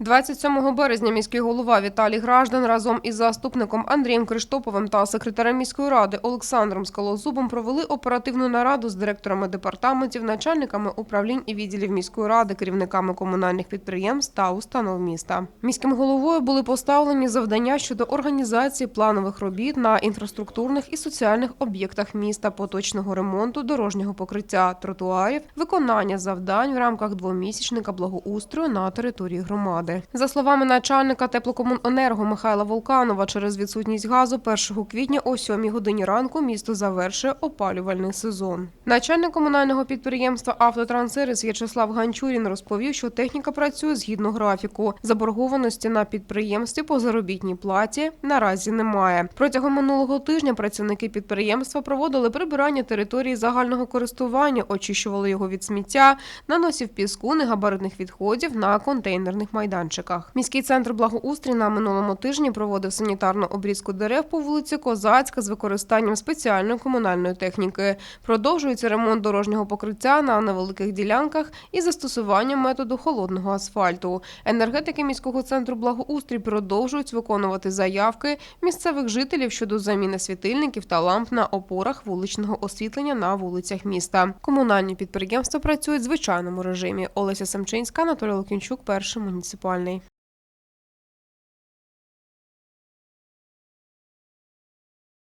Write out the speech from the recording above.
27 березня міський голова Віталій Граждан разом із заступником Андрієм Криштоповим та секретарем міської ради Олександром Скалозубом провели оперативну нараду з директорами департаментів, начальниками управлінь і відділів міської ради, керівниками комунальних підприємств та установ міста. Міським головою були поставлені завдання щодо організації планових робіт на інфраструктурних і соціальних об'єктах міста, поточного ремонту, дорожнього покриття тротуарів, виконання завдань в рамках двомісячника благоустрою на території громади. За словами начальника теплокомуненерго Михайла Волканова, через відсутність газу 1 квітня о 7 годині ранку місто завершує опалювальний сезон. Начальник комунального підприємства «Автотранссервіс» В'ячеслав Ганчурін розповів, що техніка працює згідно графіку. Заборгованості на підприємстві по заробітній платі наразі немає. Протягом минулого тижня працівники підприємства проводили прибирання території загального користування, очищували його від сміття, наносів піску, негабаритних відходів на контейнерних майданчиках. Міський центр благоустрій на минулому тижні проводив санітарну обрізку дерев по вулиці Козацька з використанням спеціальної комунальної техніки. Продовжується ремонт дорожнього покриття на невеликих ділянках із застосуванням методу холодного асфальту. Енергетики міського центру благоустрій продовжують виконувати заявки місцевих жителів щодо заміни світильників та ламп на опорах вуличного освітлення на вулицях міста. Комунальні підприємства працюють в звичайному режимі. Олеся Семчинська, Анатолій Лукінчук, перший муніципальний. చేసుకోవాలని